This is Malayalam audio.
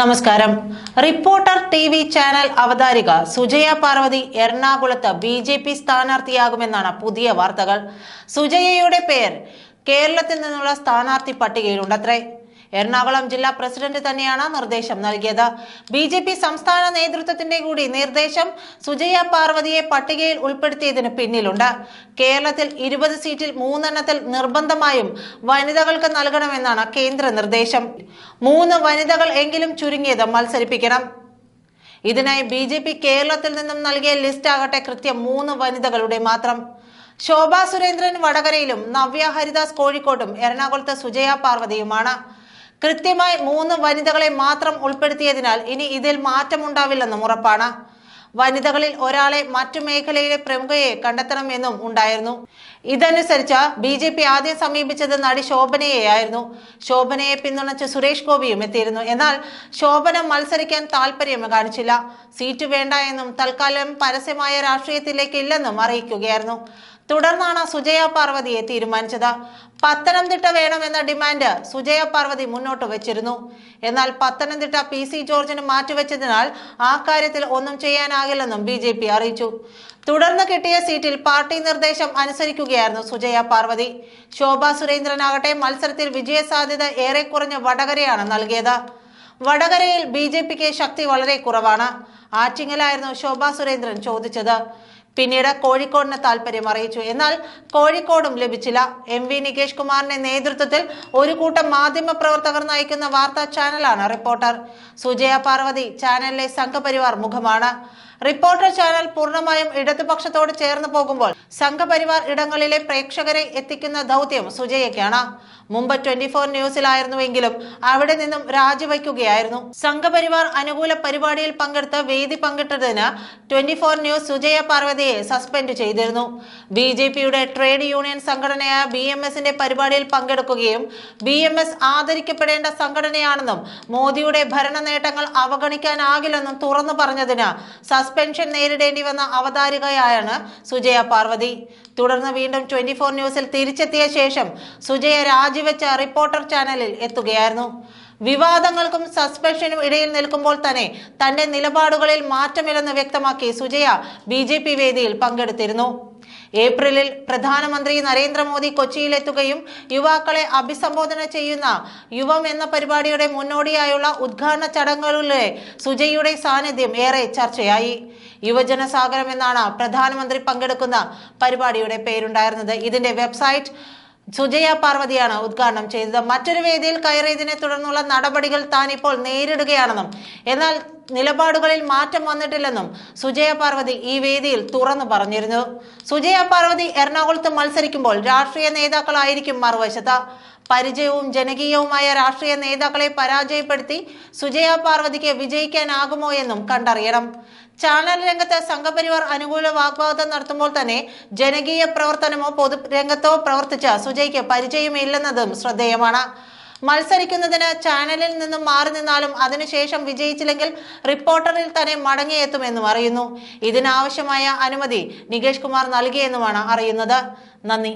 നമസ്കാരം. റിപ്പോർട്ടർ ടി വി ചാനൽ അവതാരിക സുജയ പാർവതി എറണാകുളത്ത് ബി ജെ പി സ്ഥാനാർത്ഥിയാകുമെന്നാണ് പുതിയ വാർത്തകൾ. സുജയയുടെ പേർ കേരളത്തിൽ നിന്നുള്ള സ്ഥാനാർത്ഥി പട്ടികയിലുണ്ടത്രേ. എറണാകുളം ജില്ലാ പ്രസിഡന്റ് തന്നെയാണ് നിർദ്ദേശം നൽകിയത്. ബി ജെ പി സംസ്ഥാന നേതൃത്വത്തിന്റെ കൂടി നിർദ്ദേശം സുജയ പാർവതിയെ പട്ടികയിൽ ഉൾപ്പെടുത്തിയതിന് പിന്നിലുണ്ട്. കേരളത്തിൽ ഇരുപത് സീറ്റിൽ മൂന്നെണ്ണത്തിൽ നിർബന്ധമായും വനിതകൾക്ക് നൽകണമെന്നാണ് കേന്ദ്ര നിർദ്ദേശം. മൂന്ന് വനിതകൾ എങ്കിലും ചുരുങ്ങിയത് മത്സരിപ്പിക്കണം. ഇതിനായി ബി ജെ പി കേരളത്തിൽ നിന്നും നൽകിയ ലിസ്റ്റ് ആകട്ടെ കൃത്യം മൂന്ന് വനിതകളുടെ മാത്രം. ശോഭാ സുരേന്ദ്രൻ വടകരയിലും നവ്യ ഹരിദാസ് കോഴിക്കോട്ടും എറണാകുളത്ത് സുജയ പാർവതിയുമാണ്. കൃത്യമായി മൂന്ന് വനിതകളെ മാത്രം ഉൾപ്പെടുത്തിയതിനാൽ ഇനി ഇതിൽ മാറ്റമുണ്ടാവില്ലെന്നും ഉറപ്പാണ്. വനിതകളിൽ ഒരാളെ മറ്റു മേഖലയിലെ പ്രമുഖയെ കണ്ടെത്തണമെന്നും ഉണ്ടായിരുന്നു. ഇതനുസരിച്ച് ബി ജെ പി ആദ്യം സമീപിച്ചത് നടി ശോഭനയെയായിരുന്നു. ശോഭനയെ പിന്തുണച്ച് സുരേഷ് ഗോപിയും എത്തിയിരുന്നു. എന്നാൽ ശോഭന മത്സരിക്കാൻ താല്പര്യം കാണിച്ചില്ല. സീറ്റ് വേണ്ട എന്നും തൽക്കാലം പരസ്യമായ രാഷ്ട്രീയത്തിലേക്ക് ഇല്ലെന്നും അറിയിക്കുകയായിരുന്നു. തുടർന്നാണ് സുജയ പാർവതിയെ തീരുമാനിച്ചത്. പത്തനംതിട്ട വേണമെന്ന ഡിമാൻഡ് സുജയ പാർവതി മുന്നോട്ട് വെച്ചിരുന്നു. എന്നാൽ പത്തനംതിട്ട പി സി ജോർജിന് മാറ്റിവെച്ചതിനാൽ ആ കാര്യത്തിൽ ഒന്നും ചെയ്യാനാകില്ലെന്നും ബി ജെ പി അറിയിച്ചു. തുടർന്ന് കിട്ടിയ സീറ്റിൽ പാർട്ടി നിർദ്ദേശം അനുസരിക്കുകയായിരുന്നു സുജയ പാർവതി. ശോഭ സുരേന്ദ്രനാകട്ടെ മത്സരത്തിൽ വിജയ സാധ്യത ഏറെ കുറഞ്ഞ വടകരയാണ് നൽകിയത്. വടകരയിൽ ബി ജെ പിക്ക് ശക്തി വളരെ കുറവാണ്. ആറ്റിങ്ങലായിരുന്നു ശോഭ സുരേന്ദ്രൻ ചോദിച്ചത്. പിന്നീട് കോഴിക്കോടിന് താല്പര്യം അറിയിച്ചു. എന്നാൽ കോഴിക്കോടും ലഭിച്ചില്ല. എം വി നികേഷ് കുമാറിന്റെ നേതൃത്വത്തിൽ ഒരു കൂട്ടം മാധ്യമ പ്രവർത്തകർ നയിക്കുന്ന വാർത്താ ചാനലാണ് റിപ്പോർട്ടർ. സുജയ പാർവതി ചാനലിലെ സംഘപരിവാർ മുഖമാണ്. റിപ്പോർട്ടർ ചാനൽ പൂർണമായും ഇടതുപക്ഷത്തോട് ചേർന്ന് പോകുമ്പോൾ സംഘപരിവാർ ഇടങ്ങളിലെ പ്രേക്ഷകരെ എത്തിക്കുന്ന ദൗത്യം സുജയയ്ക്കാണ്. മുമ്പ് ട്വന്റി ഫോർ ന്യൂസിലായിരുന്നുവെങ്കിലും അവിടെ നിന്നും രാജിവയ്ക്കുകയായിരുന്നു സംഘപരിവാർ അനുകൂല പരിപാടിയിൽ പങ്കെടുത്ത് വേദി പങ്കിട്ടതിന് ട്വന്റി ഫോർ ന്യൂസ് സുജയ പാർവതിയെ സസ്പെൻഡ് ചെയ്തിരുന്നു. ബി ജെ പിയുടെ ട്രേഡ് യൂണിയൻ സംഘടനയായ ബി എം എസിന്റെ പരിപാടിയിൽ പങ്കെടുക്കുകയും ബി എം എസ് ആദരിക്കപ്പെടേണ്ട സംഘടനയാണെന്നും മോദിയുടെ ഭരണ നേട്ടങ്ങൾ അവഗണിക്കാനാകില്ലെന്നും തുറന്നു പറഞ്ഞതിന് സസ്പെൻഷൻ നേരിടേണ്ടി വന്ന അവതാരികയായാണ് സുജയ പാർവതി. തുടർന്ന് വീണ്ടും ട്വന്റി ഫോർ ന്യൂസിൽ തിരിച്ചെത്തിയ ശേഷം സുജയ രാജിവെച്ച റിപ്പോർട്ടർ ചാനലിൽ എത്തുകയായിരുന്നു. വിവാദങ്ങൾക്കും സസ്പെൻഷനും ഇടയിൽ നിൽക്കുമ്പോൾ തന്നെ തന്റെ നിലപാടുകളിൽ മാറ്റമില്ലെന്ന് വ്യക്തമാക്കി സുജയ ബി ജെ പി വേദിയിൽ പങ്കെടുത്തിരുന്നു. ഏപ്രിലിൽ പ്രധാനമന്ത്രി നരേന്ദ്രമോദി കൊച്ചിയിലെത്തുകയും യുവാക്കളെ അഭിസംബോധന ചെയ്യുന്ന യുവം എന്ന പരിപാടിയുടെ മുന്നോടിയായുള്ള ഉദ്ഘാടന ചടങ്ങുകളിലെ സുജയുടെ സാന്നിധ്യം ഏറെ ചർച്ചയായി. യുവജന സാഗരം എന്നാണ് പ്രധാനമന്ത്രി പങ്കെടുക്കുന്ന പരിപാടിയുടെ പേരുണ്ടായിരുന്നത്. ഇതിന്റെ വെബ്സൈറ്റ് സുജയ പാർവതിയാണ് ഉദ്ഘാടനം ചെയ്തത്. മറ്റൊരു വേദിയിൽ കയറിയതിനെ തുടർന്നുള്ള നടപടികൾ താൻ ഇപ്പോൾ നേരിടുകയാണെന്നും എന്നാൽ നിലപാടുകളിൽ മാറ്റം വന്നിട്ടില്ലെന്നും സുജയ പാർവതി ഈ വേദിയിൽ തുറന്നു പറഞ്ഞിരുന്നു. സുജയ പാർവതി എറണാകുളത്ത് മത്സരിക്കുമ്പോൾ രാഷ്ട്രീയ നേതാക്കളായിരിക്കും മറുവശത്ത്. പരിചയവും ജനകീയവുമായ രാഷ്ട്രീയ നേതാക്കളെ പരാജയപ്പെടുത്തി സുജയ പാർവതിക്ക് വിജയിക്കാനാകുമോ എന്നും കണ്ടറിയണം. ചാനൽ രംഗത്ത് സംഘപരിവാർ അനുകൂല വാഗ്വാദം നടത്തുമ്പോൾ തന്നെ ജനകീയ പ്രവർത്തനമോ പൊതുരംഗത്തോ പ്രവർത്തിച്ച സുജയ്ക്ക് പരിചയമില്ലെന്നതും ശ്രദ്ധേയമാണ്. മത്സരിക്കുന്നതിന് ചാനലിൽ നിന്നും മാറി നിന്നാലും അതിനുശേഷം വിജയിച്ചില്ലെങ്കിൽ റിപ്പോർട്ടറിൽ തന്നെ മടങ്ങിയെത്തുമെന്നും അറിയുന്നു. ഇതിനാവശ്യമായ അനുമതി നികേഷ് കുമാർ നൽകിയെന്നുമാണ് അറിയുന്നത്. നന്ദി.